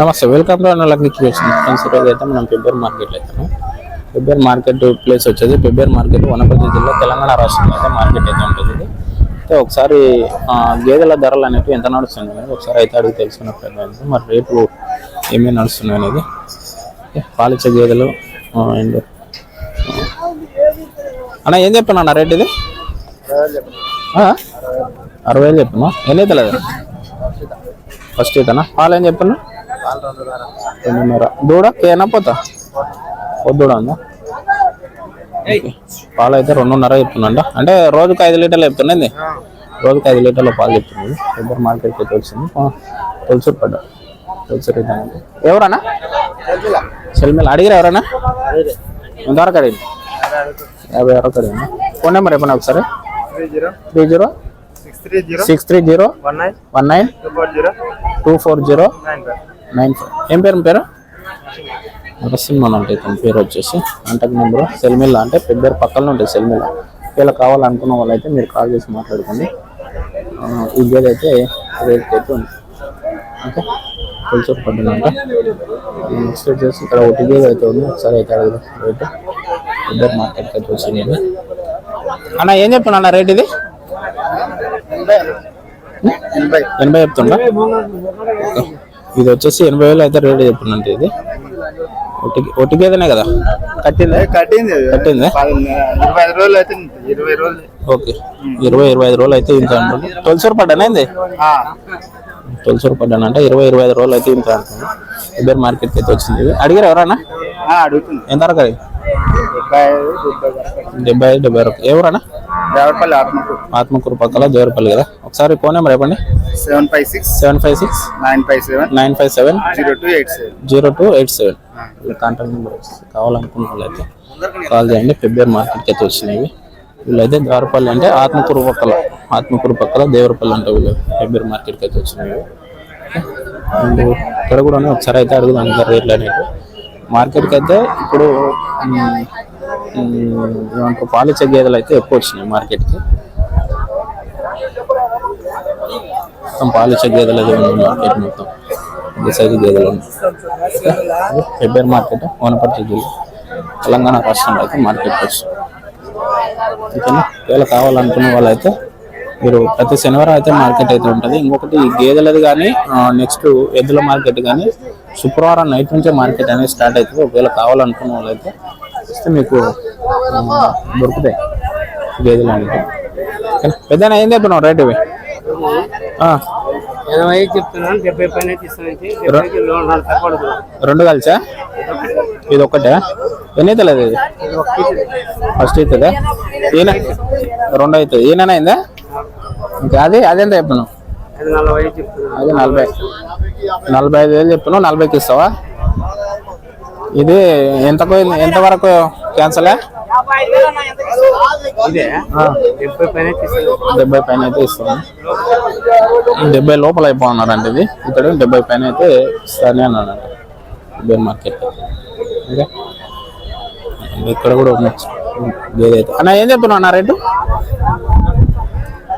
నమస్తే welcome to అన్న Lakshmi creation friends ఈరోజు అయితే మనం పెబ్బేర్ మార్కెట్లో అవుతాము పెబ్బేర్ మార్కెట్ ప్లేస్ వచ్చేది పెబ్బేర్ మార్కెట్ వనపర్తి జిల్లా తెలంగాణ రాష్ట్రంలో అయితే మార్కెట్ అయితే ఉంటుంది. అయితే ఒకసారి గేదెల ధరలు అనేవి ఎంత నడుస్తుంది అనేది ఒకసారి అయితే అడిగి తెలుసుకున్న ప్రయత్నం మరి రేపు ఏమేమి నడుస్తున్నాయి అనేది. పాలిచ్చే గేదెలు అండ్ అన్న ఏం చెప్పాను అన్న రేట్ ఇది? అరవై వేలు చెప్పాను. ఎన్ని అయితే లేదు ఫస్ట్ ఇతనా? పాలు ఏం చెప్పాను? రెండున్నర దూడ కేనా పోతా? ఓ దూడ ఉందా. పాలు అయితే రెండున్నర చెప్తుందంట. అంటే రోజుకి ఐదు లీటర్లు చెప్తున్నాయి రోజుకి ఐదు లీటర్ల పాలు చెప్తున్నాడు ఇద్దరు మార్కెట్కి అయితే వచ్చింది. తొలసూరు పడ్డా తొలసూరు ఇద్దామంటే ఎవరన్నా సెల్మిల్ అడిగిరా ఎవరన్నా? ఎంతవరకు అడిగింది? యాభై వరకు అడిగింది? ఫోన్ నెంబర్ చెప్పండి ఒకసారి? Three zero. Six three zero. One nine. Two four zero? Nine five ఏం పేరు పేరు? నరసింహన్ అంటే ఇతని పేరు వచ్చేసి. అంటకు నెంబర్ సెల్మిల్లా అంటే పెద్దరు పక్కన ఉంటుంది సెల్మిల్లా. ఇలా కావాలనుకున్న వాళ్ళైతే మీరు కాల్ చేసి మాట్లాడుకోండి. ఈ గేదె అయితే రేట్ అయితే ఉంది. ఓకే? కొలుచూరు పడ్డది అంట. నెక్స్ట్ వచ్చేసి ఇక్కడ ఒకటి గేదె అయితే ఉంది. ఒకసారి అయితే అడుగుదాం. రేట్. ఇద్దరు మార్కెట్కి అయితే వచ్చింది. అన్న ఏం చెప్పాను అన్న రేట్ ఇది? ఎనభై. ఎనభై చెప్తుండ? ఇది వచ్చేసి ఎనభై వేలు అయితే రేట్ చెప్తున్నట్టు ఇది. ఒట్టి ఒట్టి గేదెనే కదా? కట్టిందా? కట్టింది కట్టిందా? ఇరవై ఐదు రోజులు అయితే ఇరవై రోజులు. ఓకే. ఇరవై ఇరవై ఐదు రోజులు అయితే ఇంత ఉంటుంది తొలిసూరు పడ్డానా ఇది ఆ, తొలిసూరు పడ్డాను అంటే ఇరవై ఇరవై ఐదు రోజులు అయితే ఇంత అనుకుంది ఇద్దరు మార్కెట్కి అయితే వచ్చింది ఇది. అడిగారు ఎవరన్నా? ఆ, అడుగుతుంది. ఎంత వరకు డెబ్బై ఐదు డెబ్బై వరకు. ఎవరన్నా? దేవరపల్లి ఆత్మకు ఆత్మకూరు పక్కల దేవరపల్లి కదా? ఒకసారి ఫోన్ నెంబర్ చెప్పండి. Seven five six seven five six nine five seven nine five seven zero two eight seven. Zero two eight seven. Contact number కావాలనుకున్న వాళ్ళైతే కాల్ చేయండి. ఫిబ్రవరి మార్కెట్కి అయితే వచ్చినాయి వీళ్ళైతే ద్వారపల్లి అంటే ఆత్మకూరు పక్కల ఆత్మకూరు పక్కల దేవరపల్లి అంటే వీళ్ళు ఫిబ్రవరి మార్కెట్కి అయితే వచ్చినాయి అండ్ ఇక్కడ కూడా. ఒకసారి అయితే అడుగుదాం రేట్లు అనేవి. మార్కెట్కి అయితే ఇప్పుడు దాంట్లో పాలిచ్చే గేదెలు అయితే ఎక్కువ వచ్చినాయి మార్కెట్కి. మొత్తం పాలిచ్చే గేదెలు అది ఉన్నాయి మార్కెట్ మొత్తం. పెద్ద సైజు గేదెలు ఉన్నాయి. ఫిబ్రవరి మార్కెట్ వనపర్తి జిల్లా తెలంగాణ రాష్ట్రంలో అయితే మార్కెట్ వచ్చింది ఓకేనా? ఒకవేళ కావాలనుకునే వాళ్ళైతే మీరు ప్రతి శనివారం అయితే మార్కెట్ అయితే ఉంటుంది. ఇంకొకటి గేదెలది కానీ నెక్స్ట్ ఎద్దుల మార్కెట్ కానీ శుక్రవారం నైట్ నుంచే మార్కెట్ అనేది స్టార్ట్ అవుతుంది. ఒకవేళ కావాలనుకున్న వాళ్ళైతే వస్తే మీకు దొరుకుతాయి గేదెలు అంటే పెద్ద ఏం చెప్తున్నావు రేట్ ఇవి? ఎనభై చెప్తున్నాను డెబ్బై పైన రెండు కలిసా? ఇది ఒక్కటే? ఎన్ని అవుతుంది ఇది ఫస్ట్ అవుతుందా? ఈయన రెండు అవుతుంది. ఈయన అయిందా? ఇంకా అది అదెంత చెప్పను అది నలభై నలభై. ఐదు వేలు చెప్పను నలభైకి ఇస్తావా? ఇది ఎంతకు ఎంత వరకు క్యాన్సలే ఇదే డెబ్బై పైన అయితే ఇస్తాను డెబ్బై లోపల అయిపోతున్నారంట ఇది. ఇక్కడ డెబ్బై పైన అయితే ఇస్తానే అన్నాడంట. డెబ్బై మార్కెట్ ఓకే. ఇక్కడ కూడా గేదె అయితే అన్న ఏం చెప్తున్నావు అన్న రేటు?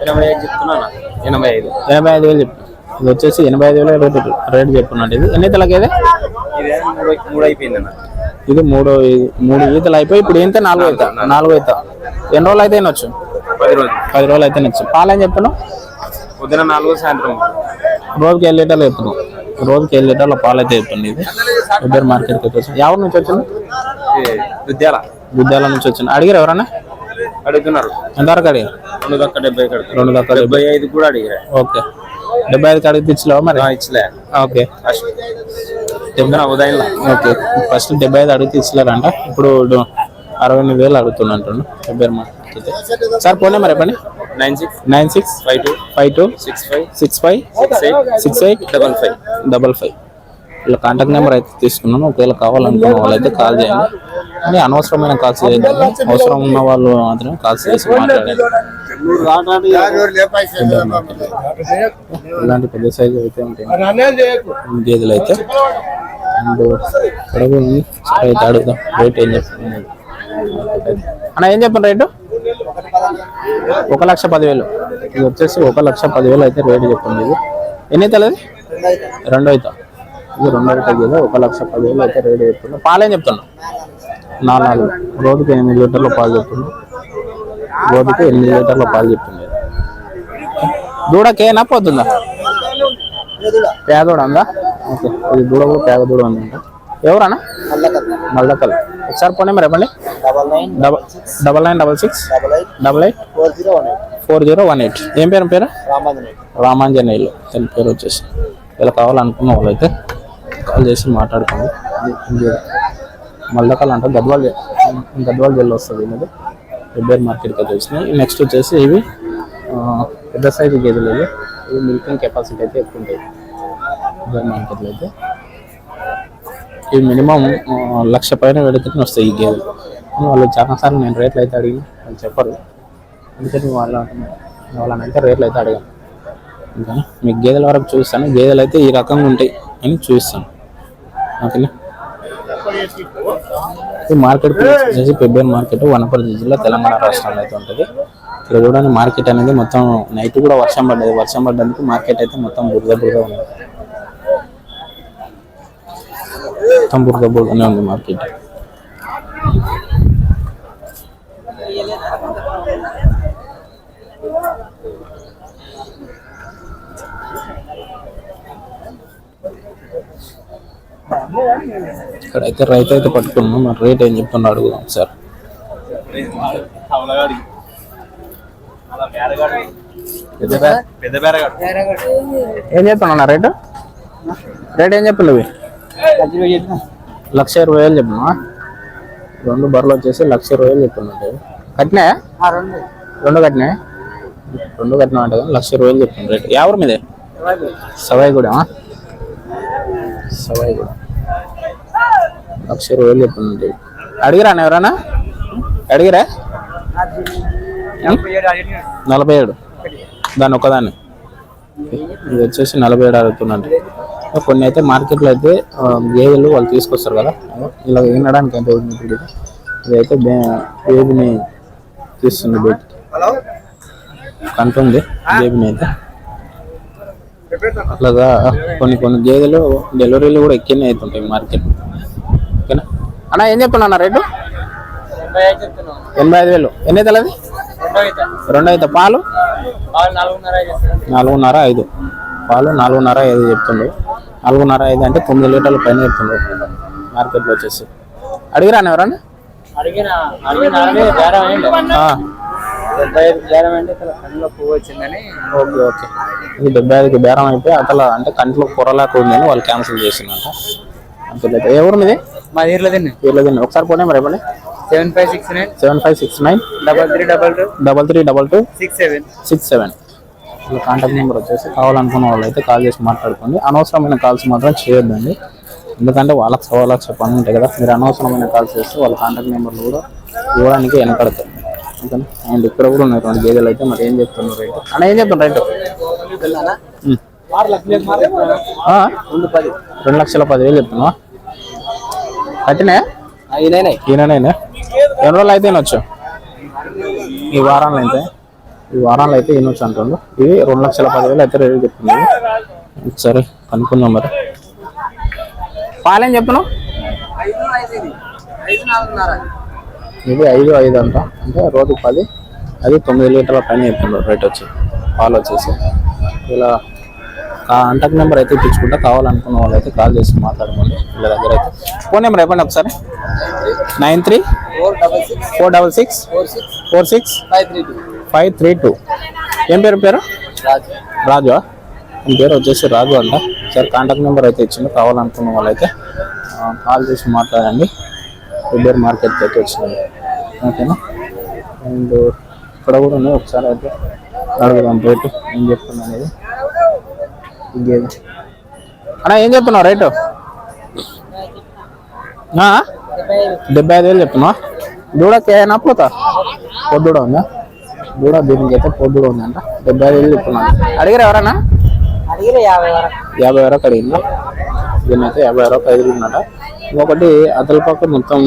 ఎనభై ఐదు చెప్తున్నాను ఎనభై ఐదు. ఎనభై ఐదు వేలు చెప్పు. ఇది వచ్చేసి ఎనభై ఐదు వేలు రేటు రేటు చెప్పున్నట్టు ఇది. ఎన్ని ఇదే మూడు అయిపోయింది అన్న. ఇది మూడో మూడు ఈతలు అయిపోయి ఇప్పుడు ఏంటంటే నాలుగో ఈత. నాలుగో. ఈత. ఎన్ని రోజులు అయితే వచ్చు పది రోజులు. పది రోజులు అయితే వచ్చు పాలని చెప్పను పొద్దున నాలుగు సాయంత్రం. రోజుకి ఏడు లీటర్లు చెప్తున్నాం రోజుకి ఏడు లీటర్ల పాలు అయితే చెప్తుంది ఇది ఇద్దరు మార్కెట్కి వచ్చింది ఎవరి నుంచి వచ్చింది విద్యాల. విద్యాల నుంచి వచ్చింది అడిగారు ఎవరన్నా? అడుగుతున్నారు. ఎంతవరకు అడిగారు? రెండు దక్క డెబ్బై రెండు దక్క డెబ్బై ఐదు కూడా అడిగారు. ఓకే. డెబ్బై ఐదుకి అడిగి తెచ్చలేవా మరి? ఇచ్చలే. ఓకే. పొద్దున ఉదయం ఓకే. ఫస్ట్ డెబ్బై ఐదు అడిగితే ఇచ్చలేరంట ఇప్పుడు అరవై ఎనిమిది వేలు అడుగుతున్నట్టు డెబ్బై సార్ పోనీ మరి చెప్పండి. Nine six nine six five two five two six five six five six eight six eight double five. Double five. ఇలా కాంటాక్ట్ నెంబర్ అయితే తీసుకున్నాను. ఒకవేళ కావాలనుకున్న వాళ్ళైతే కాల్ చేయండి. కానీ అనవసరమైన కాల్స్ చేయద్దు. అవసరం ఉన్న వాళ్ళు మాత్రమే కాల్స్ చేసి మాట్లాడండి. ఇలాంటి పెద్ద సైజు అయితే ఉంటాయి. గేదెలు అయితే. అండ్ కడుపు అయితే అడుగుదాం. రేట్ ఏం చెప్తున్నాను అన్న ఏం చెప్పండి రేటు? ఒక లక్ష పదివేలు. ఇది వచ్చేసి ఒక లక్ష పదివేలు అయితే రేటు చెప్పండి ఇది. ఎన్ని అవుతుంది రెండో అవుతా ఇది వేల తగ్గేది ఒక లక్ష పదివేలు అయితే రేట్ చెప్తున్నా. పాలేం చెప్తున్నా? నాలుగు రోజుకి ఎనిమిది లీటర్ల పాలు చెప్తున్నా. రోజుకి ఎనిమిది లీటర్ల పాలు చెప్తుంది దూడకేనా పోతుందా పేదోడు అందా? ఓకే. ఇది దూడ కూడా పేద దూడ ఉందంట ఎవరన్నా? మల్లకల్ ఒకసారి పోనీ మరి ఇవ్వండి double nine double nine double six double eight four zero one eight. Four zero one eight ఏం పేరు పేరు? రామాంజనేయులు. దాని పేరు వచ్చేసి ఇలా కావాలనుకున్న వాళ్ళైతే కాల్ చేసి మాట్లాడుకోండి ఇది- ఇది అంటే గద్వాల్ గద్వాల్ జిల్లా వస్తుంది ఇది రిబ్బేర్ మార్కెట్కి అయితే వచ్చినాయి నెక్స్ట్ వచ్చేసి ఇవి పెద్ద సైజు గేదెలు ఇవి. ఇవి మిల్కింగ్ కెపాసిటీ అయితే ఎక్కువ ఉంటాయి. రిబ్బేర్ మార్కెట్లో అయితే. ఇవి మినిమం లక్ష పైన వెళుతుని వస్తాయి ఈ గేదెలు. వాళ్ళు చాలాసార్లు నేను రేట్లు అయితే అడిగి వాళ్ళు చెప్పరు. అందుకని వాళ్ళ వాళ్ళనైతే రేట్లు అయితే అడిగాను. ఇంకా మీకు గేదెల వరకు చూస్తాను. గేదెలు అయితే ఈ రకంగా ఉంటాయి అని చూపిస్తాను ఓకేనా ఈ మార్కెట్ ప్లేస్ వచ్చేసి పెబ్బేరు మార్కెట్ వనపర్తి జిల్లా తెలంగాణ రాష్ట్రంలో అయితే ఉంటుంది. ఇక్కడ చూడండి మార్కెట్ అనేది మొత్తం నైట్ కూడా వర్షం పడ్డది. వర్షం పడ్డందుకు మార్కెట్ అయితే మొత్తం బురద బురద ఉంది. మొత్తం బురద బురదనే ఉంది మార్కెట్. ఇక్కడ అయితే రైతు అయితే పట్టుకున్నాం మరి రేట్ ఏం చెప్తున్నా అడుగుదాం సార్. ఏం చెప్తున్నా రేటు? రేట్ ఏం చెప్పండి ఇవి? లక్ష ఇరవై వేలు చెప్పినా? రెండు బర్రెలు వచ్చేసి లక్ష ఇరవై వేలు చెప్తున్నాడు కట్టినాయా? రెండు కట్టినాయా? రెండు కట్టినా అంటే లక్ష ఇరవై వేలు చెప్తున్నాడు రేటు. ఎవరి మీదే సవాయి కూడా సవాయి కూడా లక్ష ఇరవై వేలు చెప్తున్నట్టు అడిగిరా ఎవరన్నా? అడిగిరా? నలభై ఏడు. దాని ఒక్కదాన్ని. ఇది వచ్చేసి నలభై ఏడు అడుగుతున్నట్టు కొన్ని అయితే మార్కెట్లో అయితే గేదెలు వాళ్ళు తీసుకొస్తారు కదా. ఇలా వినడానికి ఎంత అవుతుంది ఇప్పుడు? ఇది? ఇదైతే బే- బేబీని తీస్తుంది బయట హలో? కంటుంది బేబీని అయితే. అట్లాగా కొన్ని కొన్ని గేదెలు డెలివరీలు కూడా ఎక్కువనే అవుతుంటాయి మార్కెట్. ఓకేనా? అన్న ఏం చెప్తున్నా రేటు? ఎనభై ఐదు వేలు. ఎన్ని అవుతుంది అది రెండు అయితే పాలు? నాలుగున్నర ఐదు. పాలు నాలుగున్నర ఐదు చెప్తుండు. నాలుగున్నర ఐదు అంటే తొమ్మిది లీటర్ల పైన చెప్తుండు. మార్కెట్లో వచ్చేసి. అడిగిరా ఎవరన్నా? డెబ్బై ఐదు బేరం అంటే పువ్వు వచ్చిందని ఓకే ఓకే ఇది డెబ్బై ఐదుకి బేరం అయిపోయి అతల అంటే కంట్లో పొరలాక ఉందని వాళ్ళు క్యాన్సిల్ చేసిందంట అంతే ఏ ఊరు మీది? మా ఊర్లో ఒకసారి పోనీ మరి ఇవ్వండి seven five six nine. Seven five six nine. Double three double two. Double three double two. Six seven. Six seven. వీళ్ళ కాంటాక్ట్ నెంబర్ వచ్చేసి కావాలనుకున్న వాళ్ళు అయితే కాల్ చేసి మాట్లాడుకోండి. అనవసరమైన కాల్స్ మాత్రం చేయొద్దండి. ఎందుకంటే వాళ్ళకి సవా లక్ష పని ఉంటాయి కదా. మీరు అనవసరమైన కాల్స్ చేస్తే వాళ్ళ కాంటాక్ట్ నెంబర్లు కూడా ఇవ్వడానికి వెనకడతాయి. ఓకేనా అండ్ ఇక్కడ కూడా ఉన్నాయి రెండు గేదెలు అయితే మరి ఏం చెప్తున్నారు రైతు అన్న ఏం చెప్తున్నారు. ఆ? రెండు లక్షల పదివేలు చెప్తున్నావా? కట్టినాయా ఇదేనే ఈయననేనా? ఎన్ని రోజులు అయితే వినొచ్చు ఈ వారాల్లో అయితే. ఈ వారాల్లో అయితే వినొచ్చు అంటుండు. ఇవి రెండు లక్షల పదివేలు అయితే రేటు చెప్తున్నాయి సరే కనుక్కుందాం మరి. పాలేం చెప్తున్నావు? ఇది ఐదు ఐదు అంట. అంటే రోజు పది అది తొమ్మిది లీటర్ల పైన చెప్తున్నారు రేట్ వచ్చి పాలు వచ్చేసి. ఇలా కాంటాక్ట్ నెంబర్ అయితే ఇప్పించుకుంటే. కావాలనుకున్న వాళ్ళు అయితే కాల్ చేసి మాట్లాడుకోండి. వీళ్ళ దగ్గర అయితే. ఫోన్ నెంబర్ చెప్పండి ఒకసారి. Nine three four double six. Four double six. Four six. Four six. Five three two. Five three two. ఏం పేరు పేరు? రాజు. రాజు. పేరు వచ్చేసి రాజు అంట. సరే కాంటాక్ట్ నెంబర్ అయితే ఇచ్చింది కావాలనుకున్న వాళ్ళైతే కాల్ చేసి మాట్లాడండి. రిబ్బర్ మార్కెట్కి అయితే వచ్చింది. ఓకేనా? అండ్ ఇక్కడ కూడా ఉన్నాయి ఒకసారి అయితే. అడుగుదాం రేటు. ఏం చెప్తున్నా అనేది. ఇంకేది? అన్న ఏం చెప్తున్నావు రేటు? డెబ్బై ఐదు వేలు చెప్తున్నావా? దూడకి ఏమైనా పోతా? పొద్దుడ ఉందా? దూడ దీనికి అయితే పొద్దుడ ఉందంట. డెబ్బై ఐదు వేలు చెప్తున్నాను అడిగారు ఎవరన్నా? యాభై వరకు. అడిగిందా? దీని అయితే యాభై వరకు అడిగిందట ఇంకొకటి అతల పక్క మొత్తం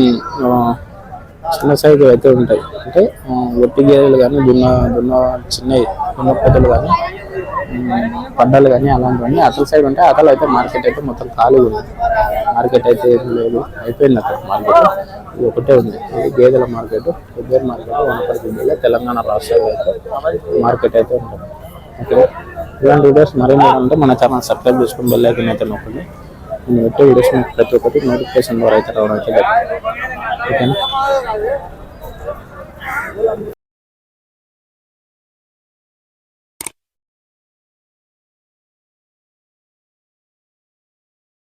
చిన్న సైజు అయితే ఉంటాయి. అంటే ఒట్టి గేదెలు కానీ దున్న దున్న చిన్నవి దున్న పొదలు కానీ పడ్డలు కానీ అలాంటివన్నీ అతల సైడ్ ఉంటాయి అతలు అయితే మార్కెట్ అయితే మొత్తం ఖాళీ ఉంది. మార్కెట్ అయితే ఏం లేదు. అయిపోయింది అక్కడ మార్కెట్. ఇది ఒకటే ఉంది. ఇది గేదెల మార్కెట్. పెద్ద మార్కెట్ వనపర్తి జిల్లా తెలంగాణ రాష్ట్రంలో అయితే మార్కెట్ అయితే ఉంటుంది. ఓకే. ఇలాంటి వీడియోస్ మరిన్ని ఉంటే మన ఛానల్ సబ్స్క్రైబ్ చేసుకుని బెల్ ఐకన్ అయితే నొక్కండి. నేను పెట్టే వీడియోస్ మీకు ప్రతి ఒక్కటి నోటిఫికేషన్ ద్వారా అయితే రావడం అయితే జరుగుతుంది. ఓకేనా